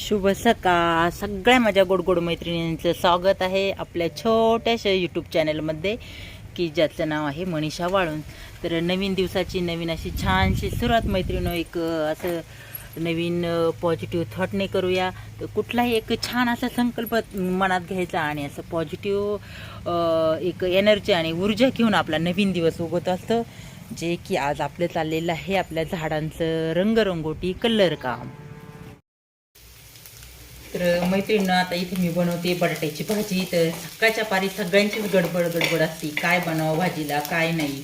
शुभ सकाळ. सगळ्या माझ्या गोडगोड मैत्रिणींचं स्वागत आहे आपल्या छोट्याशा यूट्यूब चॅनलमध्ये की ज्याचं नाव आहे मनीषा वाळून तर नवीन दिवसाची नवीन अशी छानशी सुरुवात मैत्रिणी एक असं नवीन पॉझिटिव्ह थॉटने करूया. तर कुठलाही एक छान असा संकल्प मनात घ्यायचा आणि असं पॉझिटिव्ह एक एनर्जी आणि ऊर्जा घेऊन आपला नवीन दिवस उगवत असतं जे की आज आपलं चाललेलं आहे आपल्या झाडांचं रंगरंगोटी कलर काम. तर मैत्रिणीनं आता इथे मी बनवते बटाट्याची भाजी. तर सकाळच्या पारी सगळ्यांचीच गडबड गडबड असते. काय बनावं भाजीला काय नाही.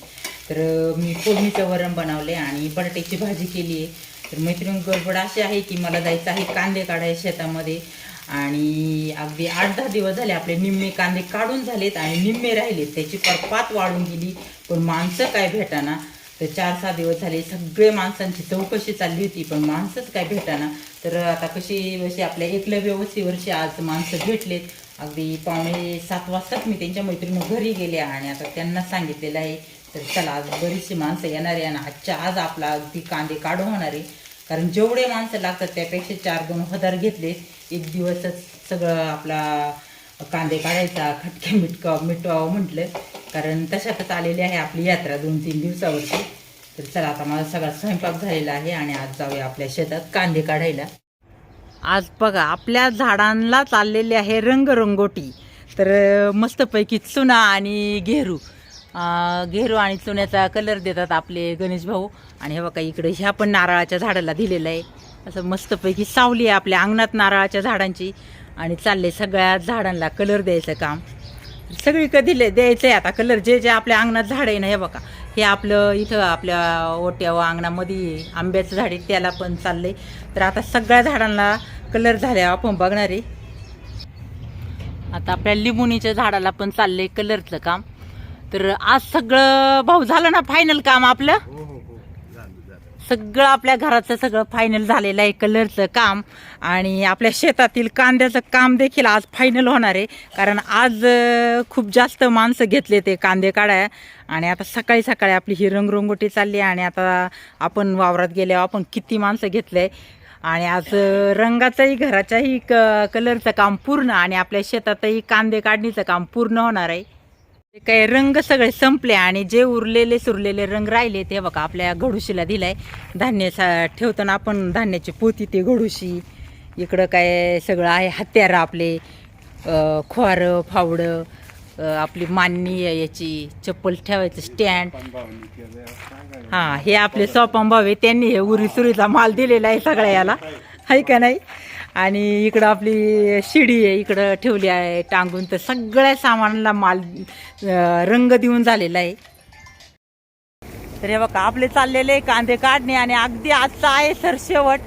तर मी फोडणीचं वरण बनवले आणि बटाट्याची भाजी केली आहे. तर मैत्रीण गडबड अशी आहे की मला जायचं आहे कांदे काढायचे शेतामध्ये. आणि अगदी आठ दहा दिवस झाले आपले निम्मे कांदे काढून झालेत आणि निम्मे राहिलेत. त्याची परपात वाढून गेली. पण माणसं काय भेटाना तर चार सहा दिवस झाले सगळे माणसांची चौकशी चालली होती पण माणसंच काय भेटाना. तर आता कशी वर्षी आपल्या एकलव्य वस्तीवरची आज माणसं भेटलेत. अगदी पावणे सात वाजताच मी त्यांच्या मैत्रिणी घरी गेले आणि आता त्यांना सांगितलेलं आहे तर चला आज बरीचशी माणसं येणार आहे आणि आजच्या आज आपला अगदी कांदे काढू होणार आहे. कारण जेवढे माणसं लागतात त्यापेक्षा चार दोन हजार घेतले एक दिवसच सगळं आपला कांदे काढायचा खटके मिटका मिटवावं म्हटलं. कारण तशातच आलेली आहे आपली यात्रा दोन तीन दिवसावरची. तर चला आता माझा सगळा स्वयंपाक झालेला आहे आणि आज जाऊया आपल्या शेतात कांदे काढायला. आज बघा आपल्या झाडांना चाललेली आहे रंगरंगोटी. तर मस्तपैकी चुना आणि घेरू. घेरू आणि चुन्याचा कलर देतात आपले गणेश भाऊ. आणि हे बघा इकडे ह्या पण नारळाच्या झाडाला दिलेलं आहे. असं मस्तपैकी सावली आहे आपल्या अंगणात नारळाच्या झाडांची. आणि चालले सगळ्या झाडांना कलर द्यायचं काम. सगळीकडे दिले द्यायचं आहे आता. कलर जे जे आपल्या अंगणात झाड आहे ना हे बघा. हे आपलं इथं आपल्या ओट्या व अंगणामध्ये आंब्याचं झाड आहे त्याला पण चाललंय. तर आता सगळ्या झाडांना कलर झाले आपण बघणार आहे. आता आपल्या लिंबुणीच्या झाडाला पण चाललंय कलरचं काम. तर आज सगळं भाऊ झालं ना फायनल काम आपलं? सगळं आपल्या घराचं सगळं फायनल झालेलं आहे कलरचं काम. आणि आपल्या शेतातील कांद्याचं काम देखील आज फायनल होणार आहे. कारण आज खूप जास्त माणसं घेतले ते कांदे काढाय. आणि आता सकाळी सकाळी आपली ही रंगरंगोटी चालली आहे आणि आता आपण वावरात गेल्यावर आपण किती माणसं घेतले आणि आज रंगाचंही घराच्याही क कलरचं काम पूर्ण आणि आपल्या शेतातही कांदे काढणीचं काम पूर्ण होणार आहे. ते काय रंग सगळे संपले आणि जे उरलेले सुरलेले रंग राहिले ते बघा आपल्या घडुशीला दिलाय. धान्य सा- ठेवताना आपण धान्याची पोती ते घडुशी. इकडं काय सगळं आहे हत्यारं आपले अं, खोरं फावडं आपली मानणी याची चप्पल ठेवायचं स्टँड. हां हे आपले सोपम भावे त्यांनी हे उरी सुरीचा माल दिलेला आहे सगळ्या याला आहे का नाही? आणि इकडं आपली शिडी आहे इकडं ठेवली आहे टांगून. तर सगळ्या सामानाला माल रंग देऊन झालेला आहे. तर हे बघा आपले चाललेले कांदे काढणे आणि अगदी आजचा आहे सर शेवट.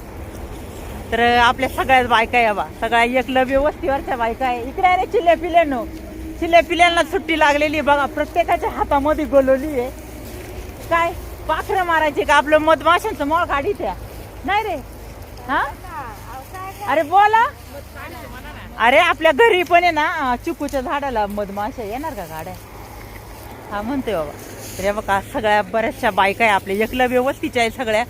तर आपल्या सगळ्याच बायका आहे बा. सगळ्या एकलव्य वस्तीवरच्या बायका आहे. इकडे आहे रे चिल्ल्या पिल्यांनो चिल्ल्या पिल्यांना सुट्टी लागलेली आहे बघा. प्रत्येकाच्या हातामध्ये गोलवली आहे. काय? पाखरं मारायची का? आपलं मधमाशांचं मळ काढी त्या नाही रे. हा? अरे बोला. अरे आपल्या घरी पण आहे ना चिकूच्या झाडाला मधमाशा येणार का गाड्या? हा म्हणते बाबा. हे बघा सगळ्या बऱ्याचशा बायका आहे आपल्या. एकलव्य वस्तीच्या आहे सगळ्या.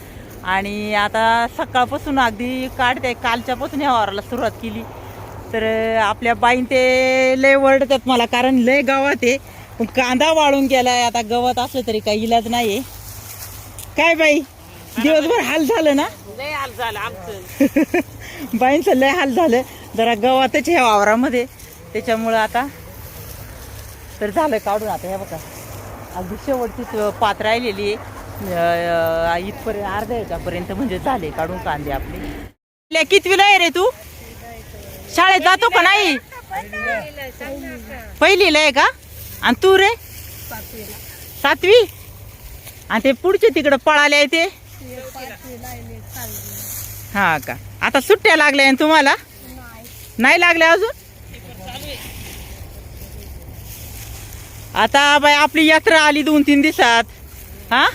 आणि आता सकाळपासून अगदी काढते कालच्यापासून ह्या वाराला सुरुवात केली. तर आपल्या बाईन ते लय वरडतात मला कारण लय गावात आहे. पण कांदा वाळून गेलाय आता गवत असलं तरी काही इलाज नाही काय बाई? दिवसभर हाल झालं ना? लय हाल झालं आमचं. बाईंचं लय हाल झालं जरा गवतच ह्या वावरामध्ये. त्याच्यामुळं आता तर झालं काढून आता हे बघा. अगदी शेवटचीच पात राहिलेली आहे. इथपर्यंत अर्ध्या याच्यापर्यंत म्हणजे झाले काढून कांदे आपले. कितवीला आहे रे तू? शाळेत जातो का नाही? पहिलीला आहे का? आणि तू रे? सातवी? आणि ते पुढचे तिकडं पळाले आहे ते? हा का? आता सुट्ट्या लागल्या तुम्हाला? नाही लागल्या अजून? आता बाय आपली यात्रा आली दोन तीन दिवसात. हा?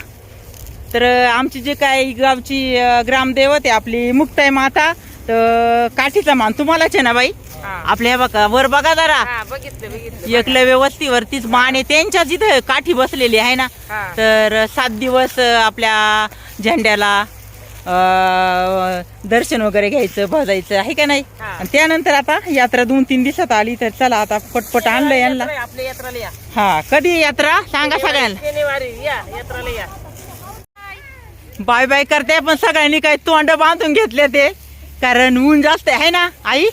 तर आमची जे काय गावची ग्रामदेवत आहे आपली मुक्ताई माता तर काठीचा मान तुम्हालाच आहे ना बाई. आपल्या बघा वर बघा जरा. हा एकलव्य वस्तीवरतीच मान आहे त्यांच्याच इथं काठी बसलेली आहे ना. तर सात दिवस आपल्या झेंड्याला दर्शन वगैरे घ्यायचं भाजायचं आहे का नाही. आणि त्यानंतर आता यात्रा दोन तीन दिवसात आली तर चला आता पटपट आणलं यांना. यात्रा आहे, आपल्या यात्राला या. हा कधी यात्रा? सांगा सगळ्यांना. शनिवारी या यात्राला या. बाय बाय करते पण सगळ्यांनी काही तोंड बांधून घेतले ते. कारण ऊन जास्त आहे ना आई?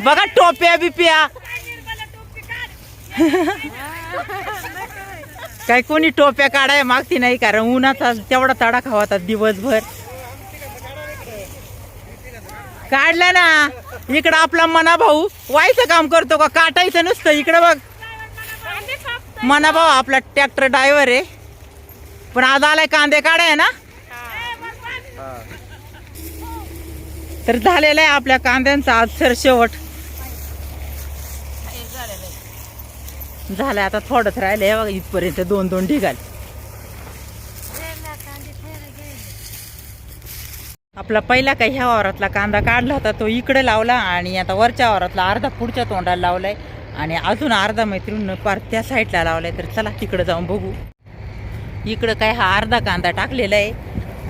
बघा टोप्या बिप्या काय कोणी टोप्या काढाय मागती नाही कारण उन्हाचा तेवढा तडा होता दिवसभर. काढला ना. इकडं आपला मना भाऊ व्हायचं काम करतो का? काटायचं नुसतं. इकडं बघ. मना भाऊ आपला ट्रॅक्टर ड्रायव्हर आहे. पण आज आलाय कांदे काढाय ना? तर झालेला आहे आपल्या कांद्यांचा आज सर शेवट झालं आता थोडंच राहिलंय. बघा इथपर्यंत दोन दोन ढिगाल. आपला पहिला काही ह्या वावरातला कांदा काढला होता तो इकडे लावला आणि आता वरच्या वावरातला अर्धा पुढच्या तोंडाला लावलाय. आणि अजून अर्धा मैत्रीण पार त्या साईडला लावलाय तर चला तिकडे जाऊन बघू. इकडं काय हा अर्धा कांदा टाकलेला आहे.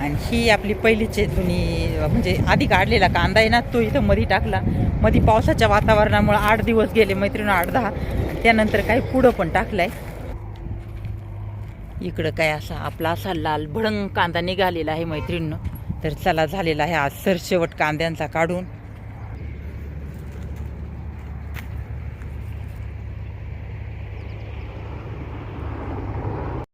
आणि ही आपली पहिलीची जुनी म्हणजे आधी काढलेला कांदा आहे ना तो इथं मधी टाकला. मधी पावसाच्या वातावरणामुळे आठ दिवस गेले मैत्रीण आठ दहा. आणि त्यानंतर काही पुढं पण टाकलाय. इकडं काय असा आपला असा लाल भडंग कांदा निघालेला आहे मैत्रिणीनं. तर चला झालेला आहे आज सरशेवट कांद्यांचा काढून.